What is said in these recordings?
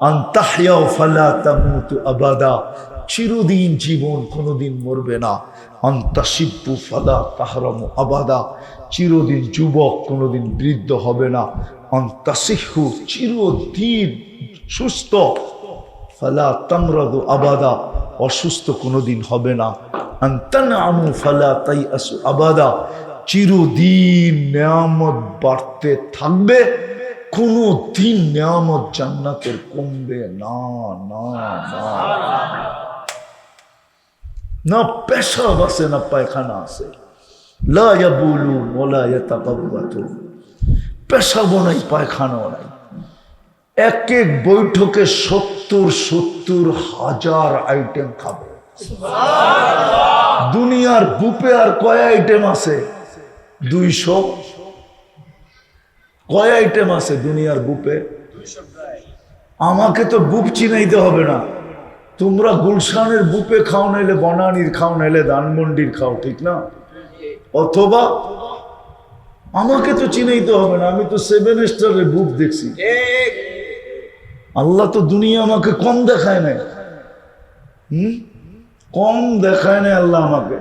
আন্তাহিয়াও ফালা তামুতু আবাদা। চিরদিন জীবন কোনোদিন মরবে না। আন্তাসিব্বু ফালা তাহরামু আবাদা। চিরদিন যুবক কোনোদিন বৃদ্ধ হবে না। আন্তাসিহু চিরদিন সুস্থ। ফালা তামরাদু আবাদা। অসুস্থ কোনোদিন হবে না। আন্তানামু ফালা তাই আসু আবাদা। চিরদিন নেয়ামত বাড়তে থাকবে। কোনো দিন নেয়ামত জান্নাতের কমবে না না না। না পেশাব আছে না পায়খানা আছে। লা ইয়াবুলু ওলা ইয়াতাকাব্বাতু। পেশাবও নাই পায়খানাও নাই। এক এক বৈঠকে সত্তর সত্তর হাজার আইটেম খাবে। দুনিয়ার বুপে আর কয় আইটেম আছে? দুইশো। কয় আইটেম আছে দুনিয়ার বুপে আমাকে তো বুপ চিনাইতে হবে না। তোমরা গুলশানের বুপে খাও, নাইলে বনানির খাও, নাইলে ধানমন্ডির খাও, ঠিক না? অথবা আমাকে তো চিনাইতে হবে না, আমি তো সেভেন স্টারের বুপ দেখছি। আল্লাহ তো দুনিয়া আমাকে কম দেখায় নাই। হুম? কম দেখায় নাই আল্লাহ আমাকে।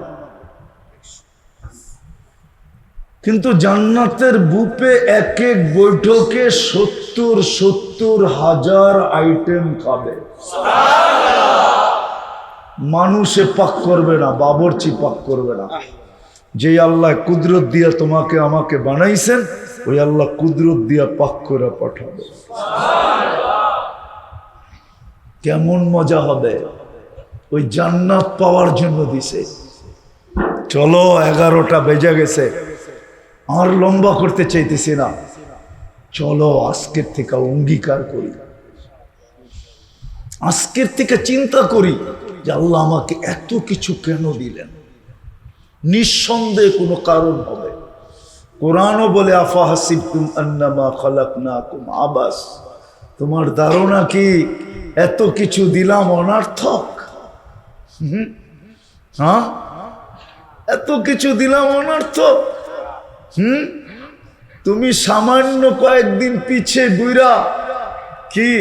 কিন্তু জান্নাতের বুপে এক এক বৈঠকে সত্তর সত্তর হাজার আইটেম খাবে। মানুষে পাক করবে না, বাবরচি পাক করবে না। যে আল্লাহ কুদরত দিয়া তোমাকে আমাকে বানাইছেন, ওই আল্লাহ কুদরত দিয়া পাক করে পাঠাবে। কেমন মজা হবে? ওই জান্নাত পাওয়ার জন্য দিছে। চলো, এগারোটা বেজে গেছে। আর লম্বা করতে চাইতেছি না। চলো আজকের থেকে অঙ্গীকার করি। আজকের থেকে চিন্তা করি যে আল্লাহ আমাকে এত কিছু কেন দিলেন? নিঃসন্দেহে কোনো কারণ হবে। কোরআনও বলে, আফা হাসিব তুম আন্নামা খালাক না কুম আবাস। তোমার ধারণা কি? এত কিছু দিলাম অনার্থক? হ্যাঁ? এত কিছু দিলাম অনার্থক? হুম? তুমি সামান্য কয়েকদিন পিছে বুইরা কি?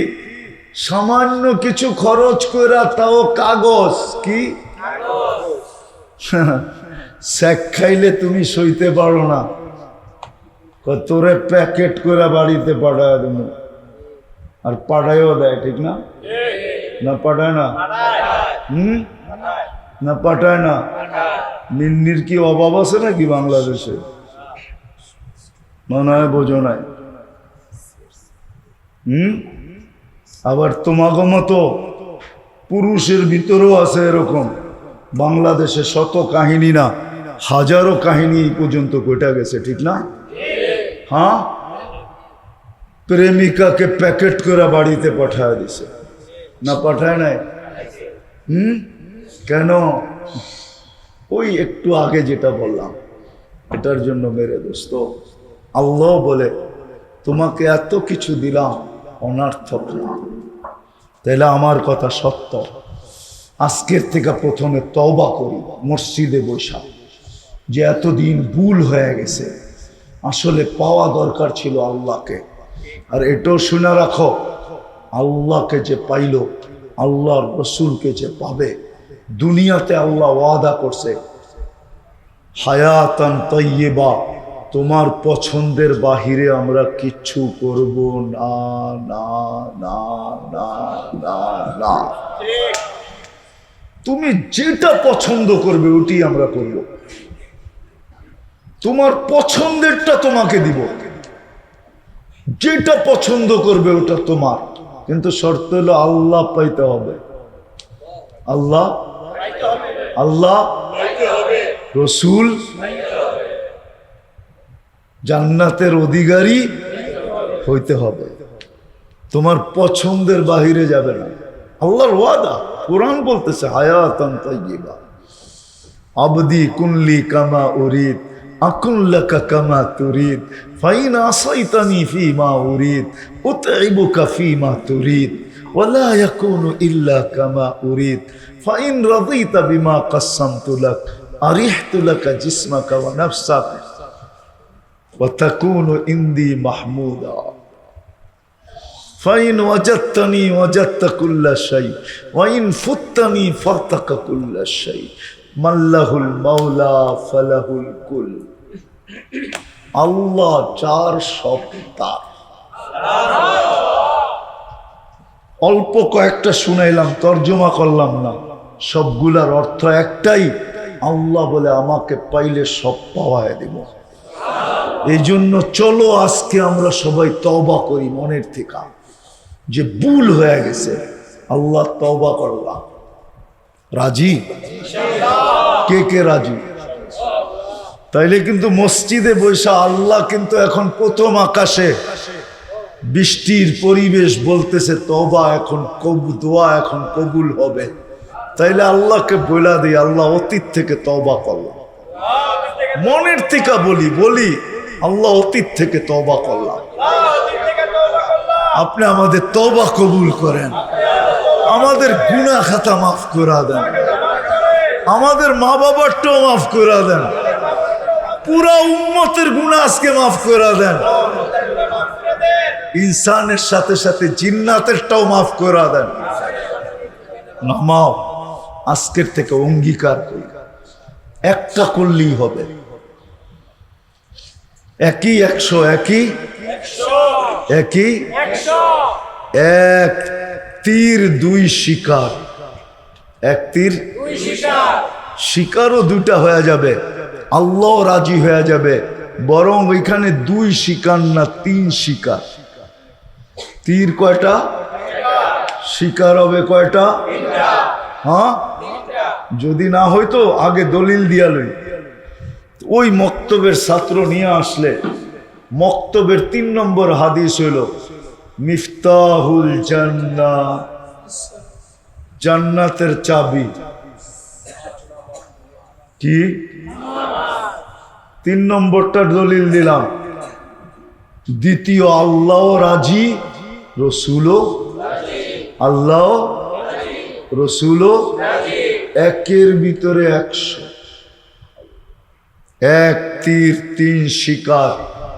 সামান্য কিছু খরচ কইরা তাও কাগজ কি? স্যাক খাইলে তুমি সইতে পারো না। তোরে প্যাকেট করে বাড়িতে পাঠায় তুমি আর পাঠায়ও দেয় ঠিক না? না পাঠায় না? হুম? না পাঠায় না? নিন্নির কি অভাব আছে নাকি বাংলাদেশে? মনে হয় বোঝো নাই। হুম? আবার তোমাকে মতো পুরুষের ভিতরেও আছে এরকম। বাংলাদেশে শত কাহিনী না, হাজারো কাহিনী পর্যন্ত কইটা গেছে, ঠিক না? হ্যাঁ? প্রেমিকাকে প্যাকেট করে বাড়িতে পাঠায় দিছে। না পাঠায় নাই? হুম? কেন? ওই একটু আগে যেটা বললাম, এটার জন্য মেরে দোস্ত আল্লাহ বলে, তোমাকে এত কিছু দিলাম অনার্থক না। তাইলে আমার কথা সত্য। আজকের থেকে প্রথমে তবা করি, মসজিদে বৈশা। যে এতদিন ভুল হয়ে গেছে, আসলে পাওয়া দরকার ছিল আল্লাহকে। আর এটাও শুনে রাখো, আল্লাহকে যে পাইল, আল্লাহর রসুলকে যে পাবে, দুনিয়াতে আল্লাহ ওয়াদা করছে, হায়াতান তৈবা তোমার পছন্দের বাহিরে আমরা কিচ্ছু করব না না না না না না। তুমি যেটা পছন্দ করবে ওটি আমরা করব। তোমার পছন্দেরটা তোমাকে দিব। যেটা পছন্দ করবে ওটা তোমার। কিন্তু শর্ত হলো আল্লাহ পাইতে হবে। আল্লাহ আল্লাহ রসুল জান্নাতের অধিকারী হইতে হবে তোমার পছন্দের বাহিরে যাবে না আল্লাহর ওয়াদা কোরআন বলতেছে হায়াতান তাইয়্যিবা আবদি কুনলি কামা উরিদ আকুল্লাকা কামা তুরিদ ফাইন আসাইতানি ফিমা উরিদ উতইবুকা ফিমা তুরিদ ولا يكون إلا كما أريد فإن رضيت بما قسمت لك أرحت لك جسمك ونفسك وتكون عندي محمودا ফাইন ওয়াজাত্তানি ওয়াজাত্তা কুল্লা শাই ওয়াইন ফুত্তানি ফাতাকা কুল্লা শাই মাল্লাহুল মাওলা ফালাহুল কুল আল্লাহ চার সপ্তাহ অল্প কয়েকটা শুনাইলাম তর্জমা করলাম না সবগুলার অর্থ একটাই আল্লাহ বলে আমাকে পাইলে সব পাওয়ায় দেব এই জন্য চলো আজকে আমরা সবাই তবা করি মনের থেকে। যে ভুল হয়ে গেছে, আল্লাহ তবা করলাম রাজি? কে কে রাজি? তাইলে কিন্তু মসজিদে বৈশা আল্লাহ কিন্তু এখন প্রথম আকাশে বৃষ্টির পরিবেশ বলতেছে তবা এখন কবু, দোয়া এখন কবুল হবে। তাইলে আল্লাহকে বইলা দিই, আল্লাহ অতীত থেকে তবা করলাম মনের থেকে বলি বলি আল্লাহ অতীত থেকে তবা করলাম। আপনি আমাদের তবা কবুল করেন। আমাদের গুণা খাতা মাফ করা দেন। আমাদের মা বাবারটাও মাফ করা দেন। পুরা উম্মতের গুণা আজকে মাফ করা দেন। ইনসানের সাথে সাথে জিন্নাতেরটাও মাফ করা দেন। নামাও আজকের থেকে অঙ্গীকার করি। একটা করলেই হবে। একই একশো একই? একই? এক তীর দুই শিকার। এক তীর শিকারও দুটা হয়ে যাবে। আল্লাহ রাজি হয়ে যাবে। বরং ওইখানে দুই শিকার না তিন শিকার। তীর কয়টা? শিকার হবে কয়টা? হ্যাঁ? যদি না হইতো আগে দলিল দিয়া লই। ওই মক্তবের ছাত্র নিয়ে আসলে মক্তবের তিন নম্বর হাদিস হইল, মিফতাহুল জান্না জান্নাতের চাবি। কি? তিন নম্বরটা দলিল দিলাম। দ্বিতীয়, আল্লাহ রাজি রসুলো আল্লাহ রসুলো একের ভিতরে একশো। এক তীর, তিন শিকার।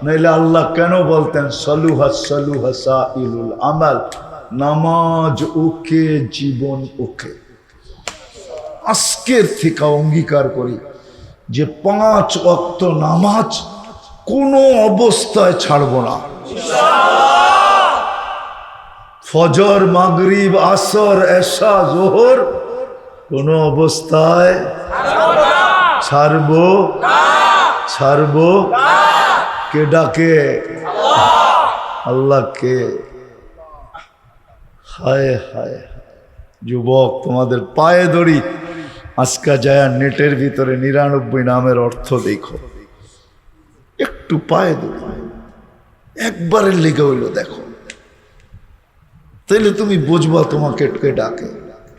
নাইলে আল্লাহ কেন বলতেন, সলুহা সলুহা সাইলুল আমাল, নামাজ ওকে, জীবন ওকে। আজকের থেকে অঙ্গীকার করি যে পাঁচ অক্ত নামাজ কোনো অবস্থায় ছাড়ব না। ফজর, মাগরিব, আসর, এশা, জোহর কোনো অবস্থায় ছাড়বো ছাড়বো? কে ডাকে? আল্লাহকে। হায় হায় যুবক, তোমাদের পায়ে দড়ি। আজকা যায় নেটের ভিতরে নিরানব্বই নামের অর্থ দেখো। একটু পায়ে ধরি একবারের লেগে হইল দেখো। তাইলে তুমি বুঝবা তোমাকে কে ডাকে।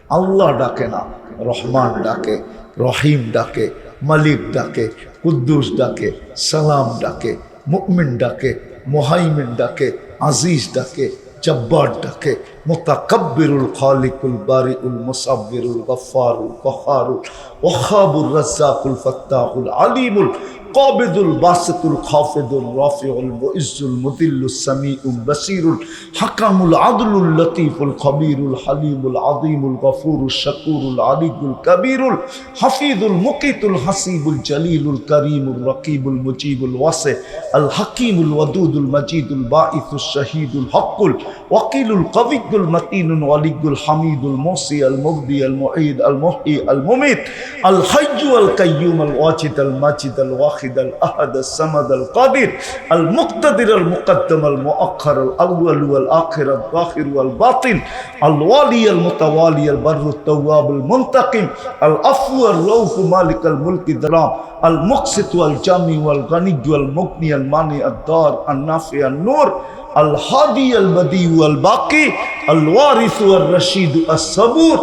আল্লাহ ডাকে না, রহমান ডাকে, রহিম ডাকে, মালিক ডাকে। কুদ্দুস ডাকে সালাম ডাকে মুকমিন ডাকে মোহাইমিন ডাকে আজিজ ডাকে জব্বার ডাকে মোতাকব্বিরুল খালিকুল বারিউল মুসাব্বিরুল গফারুল কহারুল ওহাবুল রাজ্জাকুল ফাত্তাহুল আলিমুল কবেদুল বাসেতুল খফেদুল রফিউল ইজুল মতিল্লু সামিউল বাসিরুল হাকামুল আদলুল লতিফুল খবিরুল হালিমুল আদিমুল গফুরুল শকুরুল আলিকুল কবিরুল হাফিদুল মুকিতুল হাসিবুল জলিলুল করিমুল রকিবুল মুজিবুল ওয়াসে আল হাকিমুল ওয়াদুদুল মজিদুল বাঈসুল শহীদুল হকুল ওয়াকিলুল কবিকুল মতিনুল ওয়ালিকুল হামিদুল মোসি আল মুবদি আল মুঈদ আল মুহি আল মুমিত আল হাইয়ু আল কাইয়ুম আল ওয়াজিদ আল মাজিদ আল ওয়াহ الواحد الأحد الصمد القادر المقتدر المقدم المؤخر الأول والآخر الظاهر والباطن الوالي المتوالي البر التواب المنتقم العفو الروف مالك الملك الذرام المقسط والجامع والغني والمغني المانع الدار النافع النور الهادي البديع والباقي الوارث والرشيد الصبور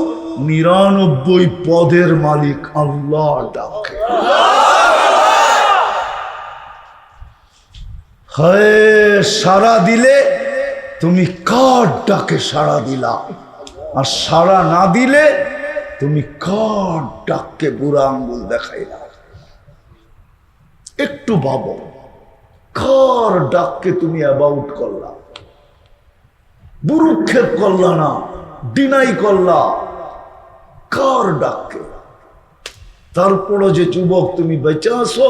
নিরানব্বই পদের মালিক আল্লাহ ডাকে হয় সারা দিলে তুমি কার ডাকে সারা দিলা? আর সারা না দিলে তুমি কার ডাককে বুড়া আঙ্গুল দেখাইলা? একটু ভাবো, কার ডাককে তুমি অ্যাবাউট করলা? বুরুক্ষেপ করলা না ডিনাই করলা? কার ডাককে? তারপরও যে যুবক তুমি বেঁচে আসো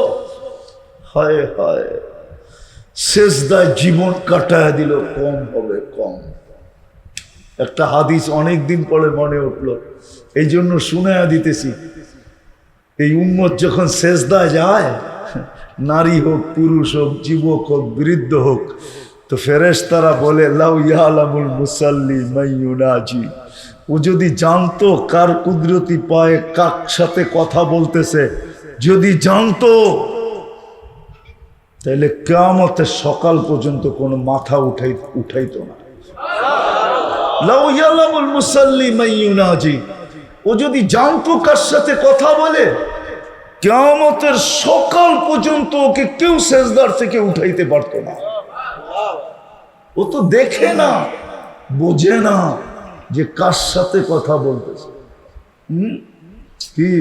হায় হায়। শেষদায় জীবন কাটায় দিল, কম হবে, কম। একটা হাদিস অনেক দিন পরে মনে উঠল, এই জন্য শুনে দিতেছি। এই উম্মত যখন শেষদায় যায়, নারী হোক, পুরুষ হোক, যুবক হোক, বৃদ্ধ হোক, তো ফেরেশ তারা বলে, লাউ ইয়ালামুল মুসাল্লি মাইয়ুনাজি ও যদি জানতো কার কুদরতি পায়ে কার সাথে কথা বলতেছে, যদি জানতো তাহলে কেয়ামতের সকাল পর্যন্ত কোনো মাথা উঠাই, উঠাইতো না। ও যদি জানতো কার সাথে কথা বলে, কেয়ামতের সকাল পর্যন্ত ওকে কেউ সেজদার থেকে উঠাইতে পারতো না। ও তো দেখে না, বোঝে না যে কার সাথে কথা বলতেছে? কি?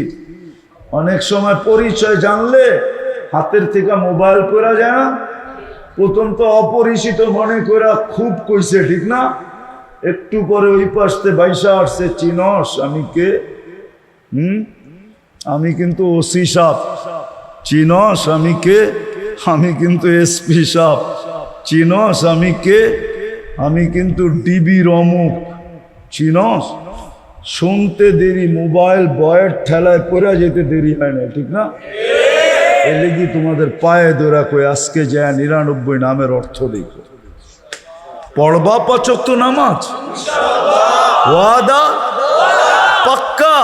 অনেক সময় পরিচয় জানলে হাতের থেকে মোবাইল করা যায় না? প্রথম তো অপরিচিত মনে করা খুব কইছে, ঠিক না? একটু পরে ওই পাশে বাইসা আসছে, চিনস, আমি কে? হুম? আমি কিন্তু ওসি সাপ। চিনস, আমি কে? আমি কিন্তু এসপি সাপ। চিনস, আমি কে? আমি কিন্তু ডিবি রমুক। চিনস, শুনতে দেরি, মোবাইল বয়ের ঠেলায় পড়ে যেতে দেরি হয় না, ঠিক না? কি তোমাদের পায়ে দোরা কই, আজকে যায় নিরানব্বই নামের অর্থ দেখো পড়বা পাচক তো নামাজ? ওয়াদা? পাক্কা?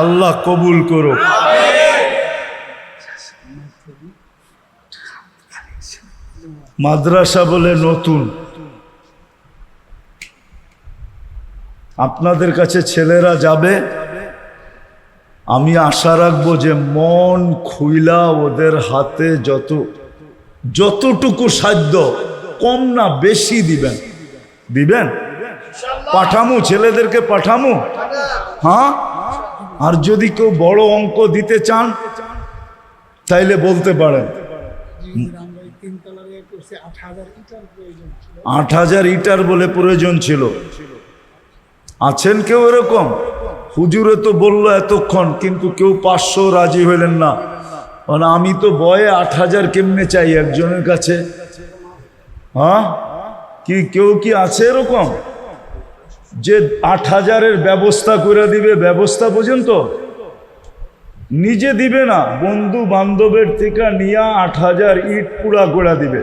আল্লাহ কবুল করো মাদ্রাসা বলে নতুন। আপনাদের কাছে ছেলেরা যাবে? আমি আশা রাখব যে মন খুইলা ওদের হাতে যত, যতটুকু সাধ্য, কম না বেশি দিবেন। দিবেন? পাঠামু, ছেলেদেরকে পাঠামু। হ্যাঁ? আর যদি কেউ বড় অঙ্ক দিতে চান, তাইলে বলতে পারেন। আট হাজার ইটার বলে প্রয়োজন ছিল। আছেন কেউ এরকম? হুজুরে তো বলল এতক্ষণ, কিন্তু কেউ পাঁচশো রাজি হইলেন না। মানে আমি তো বয়ে আট হাজার কেমনে চাই একজনের কাছে? হ্যাঁ? কি কেউ কি আছে এরকম? যে আট হাজারের ব্যবস্থা করে দিবে, ব্যবস্থা পর্যন্ত নিজে দিবে না, বন্ধু বান্ধবের থেকে নিয়ে আট হাজার ইট পুরা করে দিবে।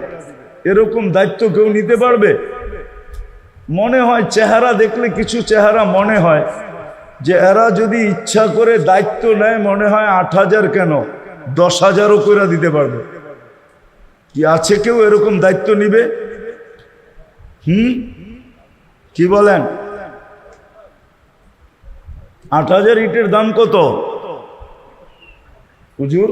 এরকম দায়িত্ব কেউ নিতে পারবে? মনে হয় চেহারা দেখলে কিছু চেহারা মনে হয়। যে এরা যদি ইচ্ছা করে দায়িত্ব নেয়, মনে হয় আট হাজার কেন? দশ হাজারও করে দিতে পারবে। কি আছে কেউ এরকম দায়িত্ব নিবে? হুম? কি বলেন? আট হাজার ইটের দাম কত? হুজুর?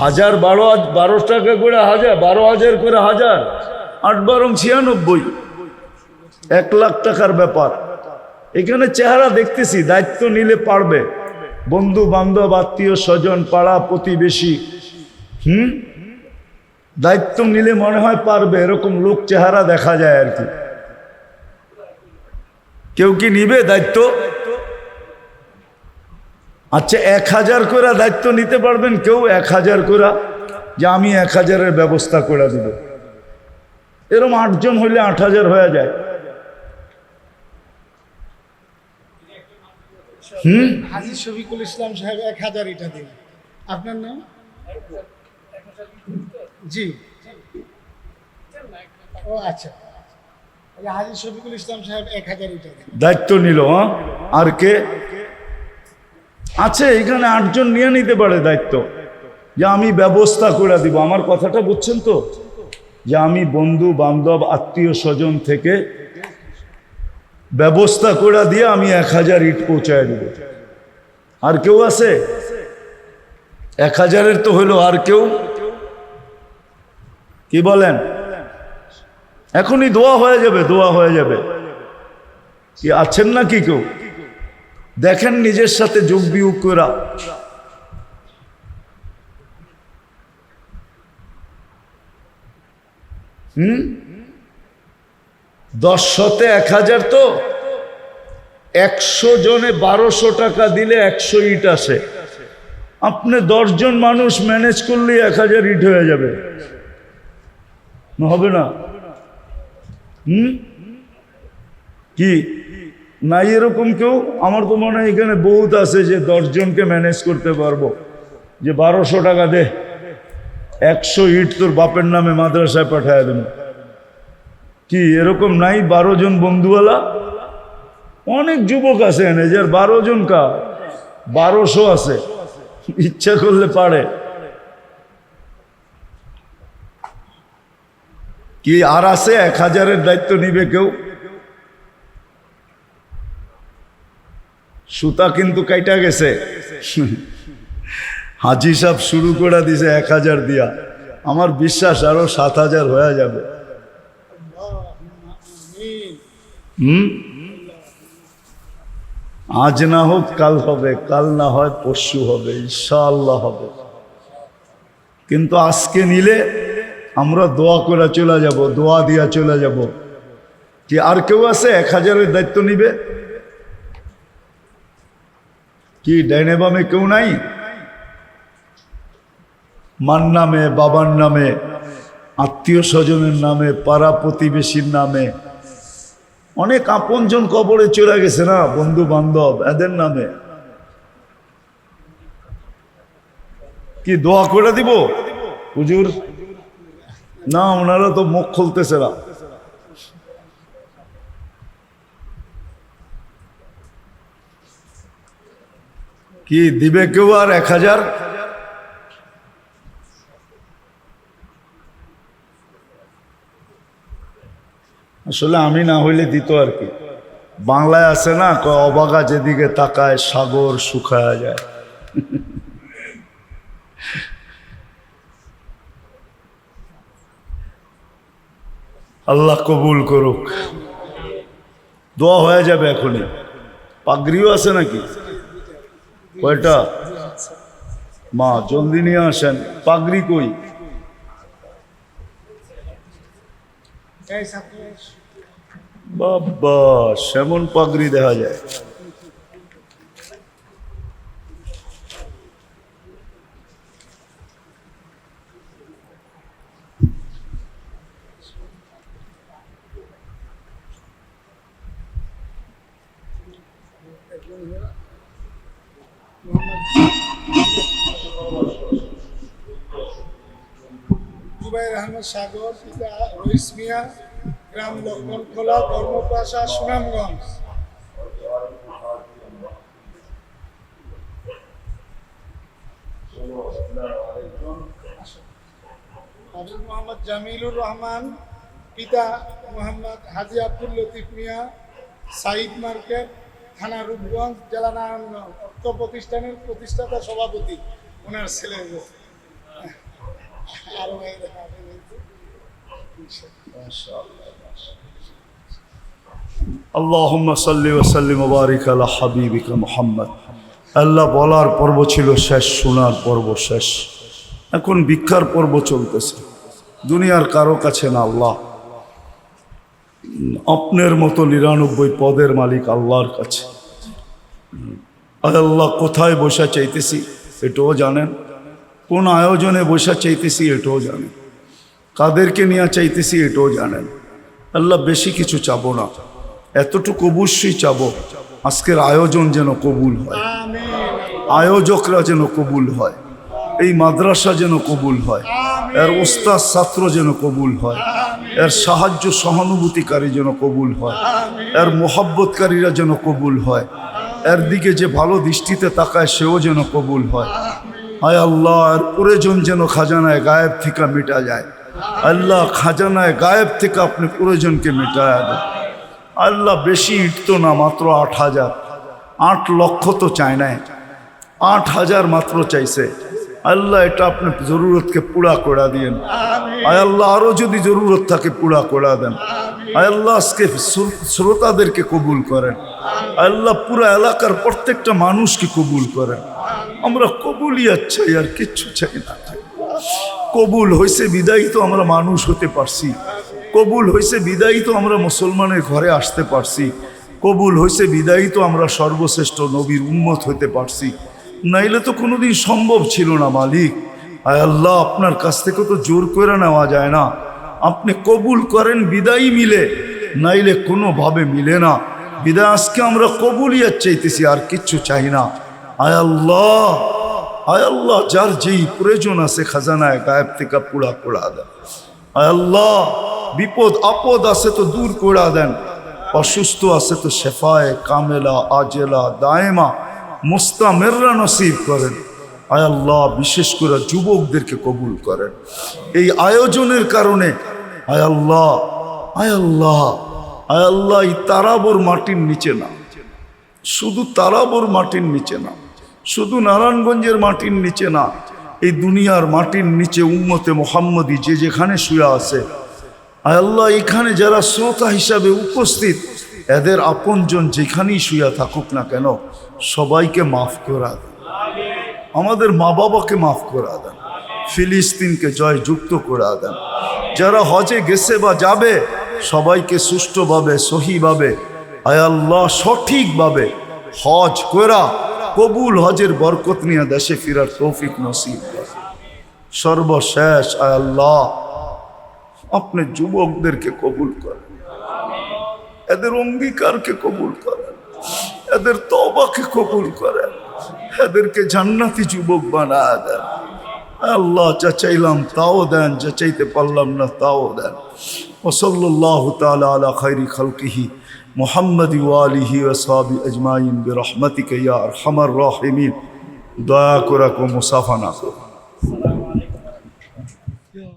হাজার বারো বারো টাকা করে হাজার, বারো হাজার করে হাজার, আট বারং ছিয়ানব্বই। এক লাখ টাকার ব্যাপার। এখানে চেহারা দেখতেছি, দায়িত্ব নিলে পারবে। বন্ধু বান্ধব, আত্মীয় স্বজন, পাড়া প্রতিবেশী, হুম? দায়িত্ব নিলে মনে হয় পারবে, এরকম লোক চেহারা দেখা যায় আর কি। কেউ কি নিবে দায়িত্ব? আচ্ছা এক হাজার করে দায়িত্ব নিতে পারবেন কেউ, এক হাজার করে যে আমি এক হাজারের ব্যবস্থা করে দেব। এরকম আটজন হইলে আট হাজার হয়ে যায়। হুম? হাজি শফিকুল ইসলাম সাহেব এক হাজার ইটা দিন আপনার নাম? জি। ও আচ্ছা। হাজি শফিকুল ইসলাম সাহেব এক হাজার ইটা দিন দায়িত্ব নিল আর কে? আছে এখানে আটজন নিয়ে নিতে পারে দায়িত্ব। যে আমি ব্যবস্থা করে দিব। আমার কথাটা বুঝছেন তো? যে আমি বন্ধু বান্ধব আত্মীয় স্বজন থেকে ব্যবস্থা করে দিয়ে আমি এক হাজার ইট পৌঁছায় দিব। আর কেউ আছে? এক হাজারের তো হইল আর কেউ? কি বলেন? এখনই দোয়া হয়ে যাবে, দোয়া হয়ে যাবে। কি আছেন না কি কেউ? দেখেন নিজের সাথে যোগ বিয়োগ করা। হুম? দশশতে এক হাজার তো? একশো জনে বারোশো টাকা দিলে একশো ইট আসে। আপনি দশজন মানুষ ম্যানেজ করলে এক হাজার ইট হয়ে যাবে। না, হবে না। হুম? কি? নাই এরকম কেউ? আমার তো মনে হয় এখানে বহুত আছে যে দশজনকে ম্যানেজ করতে পারব। যে বারোশো টাকা দে। একশো ইট তোর বাপের নামে মাদ্রাসায় পাঠায় দেবো। কি, এরকম নাই বারো জন বন্ধুওয়ালা? অনেক যুবক আছে এনে যার বারো জন কা বারোশো আছে। ইচ্ছা করলে পারে। কি, আর আছে? এক হাজারের দায়িত্ব নিবে কেউ? সুতা কিন্তু কাইটা গেছে। হাজি সাহেব শুরু করে দিছে এক হাজার দিয়া। আমার বিশ্বাস আরও সাত হাজার হয়ে যাবে। হুম? আজ না হোক, কাল হবে। কাল না হয়, পরশু হবে। ইনশাআল্লাহ হবে। কিন্তু আজকে নিলে আমরা দোয়া করে চলে যাব, দোয়া দিয়া চলে যাব। কি আর কেউ আছে? এক হাজারের দায়িত্ব নিবে? কি, ডাইনে বামে কেউ নাই? মার নামে, বাবার নামে, আত্মীয় স্বজনের নামে, পাড়া প্রতিবেশীর নামে অনেক আপনজন কবরে চলে গেছে না বন্ধু বান্ধব এদের নামে। কি দোয়া করে দিব? হুজুর, না, ওনারা তো মুখ খুলতেছে না। কি দিবে কেউ আর এক হাজার? আসলে আমি না হইলে দিত আর কি। বাংলায় আছে না, কয় অবাগা যেদিকে তাকায় সাগর শুকায়া যায়। আল্লাহ কবুল করুক। দোয়া হয়ে যাবে এখনই। পাগড়িও আছে নাকি? কয়টা? মা, জলদি নিয়ে আসেন। পাগড়ি কই এই ছাত্র বাবা সেমন পাগড়ি দেখা যায় জুবাইর আহমদ সাগর, পিতা রইস মিয়া, গ্রাম লক্ষণখোলা কর্মপ্রাশা সুনামগঞ্জ হাবিব মোহাম্মদ জামিলুর রহমান, পিতা মোহাম্মদ হাজি আব্দুল লতিফ মিয়া, সাইদ মার্কেট, থানা রূপগঞ্জ, জেলা নারায়ণগঞ্জ অর্থ প্রতিষ্ঠানের প্রতিষ্ঠাতা সভাপতি, ওনার ছেলে। আরও ভাইরা হবে বারিক আলা হাবিবিকা মুহাম্মদ। আল্লাহ বলার পর্ব ছিল শেষ, শোনার পর্ব শেষ। এখন ভিক্ষার পর্ব চলতেছে। দুনিয়ার কারও কাছে না আল্লাহ। আপনার মতো নিরানব্বই পদের মালিক আল্লাহর কাছে। আল্লাহ কোথায় বসা চাইতেছি এটাও জানেন। কোন আয়োজনে বসা চাইতেছি এটাও জানেন কাদেরকে নিয়ে চাইতেছি এটাও জানেন আল্লাহ বেশি কিছু চাবো না। এতটুকু অবশ্যই চাবো, আজকের আয়োজন যেন কবুল হয়। আয়োজকরা যেন কবুল হয়। এই মাদ্রাসা যেন কবুল হয়। এর ওস্তাদ ছাত্র যেন কবুল হয়। এর সাহায্য সহানুভূতিকারী যেন কবুল হয়। এর মোহাব্বতকারীরা যেন কবুল হয়। এর দিকে যে ভালো দৃষ্টিতে তাকায় সেও যেন কবুল হয়। হায় আল্লাহ এর প্রয়োজন যেন খাজানায় গায়েব থেকে মিটা যায়। আল্লাহ, খাজানায় গায়েব থেকে আপনি প্রয়োজনকে মিটায় দেন। আল্লাহ, বেশি ইট তো না, মাত্র আট হাজার। আট লক্ষ তো চায় নাই। আট হাজার মাত্র চাইছে। আল্লাহ, এটা আপনি জরুরতকে পুরা করে দিয়েন। আয় আল্লাহ আরও যদি জরুরত থাকে পুরা করে দেন। আয় আল্লাহ, আজকে শ্রোতাদেরকে কবুল করেন। আল্লাহ, পুরো এলাকার প্রত্যেকটা মানুষকে কবুল করেন। আমরা কবুলই চাই, আর কিচ্ছু চাই না। কবুল হয়েছে বিদায়ী তো আমরা মানুষ হতে পারছি। কবুল হয়েছে বিদায়ী তো আমরা মুসলমানের ঘরে আসতে পারছি। কবুল হয়েছে বিদায়ী তো আমরা সর্বশ্রেষ্ঠ নবীর উন্মত হতে পারছি। নাইলে তো কোনোদিন সম্ভব ছিল না, মালিক। আয় আল্লাহ, আপনার কাছ থেকে তো জোর করে নেওয়া যায় না। আপনি কবুল করেন, বিদায়ী মিলে। নাইলে কোনোভাবে মিলে না। বিদায় আজকে আমরা কবুলিয়ার চাইতেছি, আর কিচ্ছু চাই না। আয় আল্লাহ আয় আল্লাহ, যার যেই প্রয়োজন আছে খাজানায় গায়েব থেকে পুড়া পোড়া দেন। আয় আল্লাহ, বিপদ আপদ আছে তো দূর করে দেন। অসুস্থ আছে তো শেফায়, কামেলা, আজেলা, দায়েমা, মোস্তামেররা নসিব করেন। আয় আল্লাহ, বিশেষ করে যুবকদেরকে কবুল করেন। এই আয়োজনের কারণে আয় আল্লাহ আয় আল্লাহ আয় আল্লাহ, এই তারাবর মাটির নিচে না। শুধু তারাবর মাটির নিচে না, শুধু নারায়ণগঞ্জের মাটির নিচে না, এই দুনিয়ার মাটির নিচে উম্মতে মোহাম্মদী যে যেখানে শুয়ে আছে। আয় আল্লাহ, এখানে যারা শ্রোতা হিসাবে উপস্থিত, এদের আপনজন যেখানেই শুয়ে থাকুক না কেন, সবাইকে মাফ করা দেন। আমাদের মা বাবাকে মাফ করা দেন। ফিলিস্তিনকে জয় যুক্ত করা দেন। যারা হজে গেছে বা যাবে, সবাইকে সুষ্ঠুভাবে, সহিভাবে আয় আল্লাহ, সঠিকভাবে হজ করা কবুল হজের বরকত নিয়ে দেশে ফিরার তৌফিক নসিব সর্বশেষ আয় আল্লাহ, আপনি যুবকদেরকে কবুল করেন। এদের অঙ্গীকারকে কবুল করেন। এদের তবাকে কবুল করেন। এদেরকে জান্নাতি যুবক বানা দেন। আল্লাহ যা চাইলাম তাও দেন যা চাইতে পারলাম না, তাও দেন। ওসল্লাহ তালা আলা খাইরি খালকিহি মোহাম্মদ ওয়ালিহি ওসাবি আজমাইন বিরহমতিকে ইয়ার হামার রাহিমিন। দয়া করে মুসাফা না করো।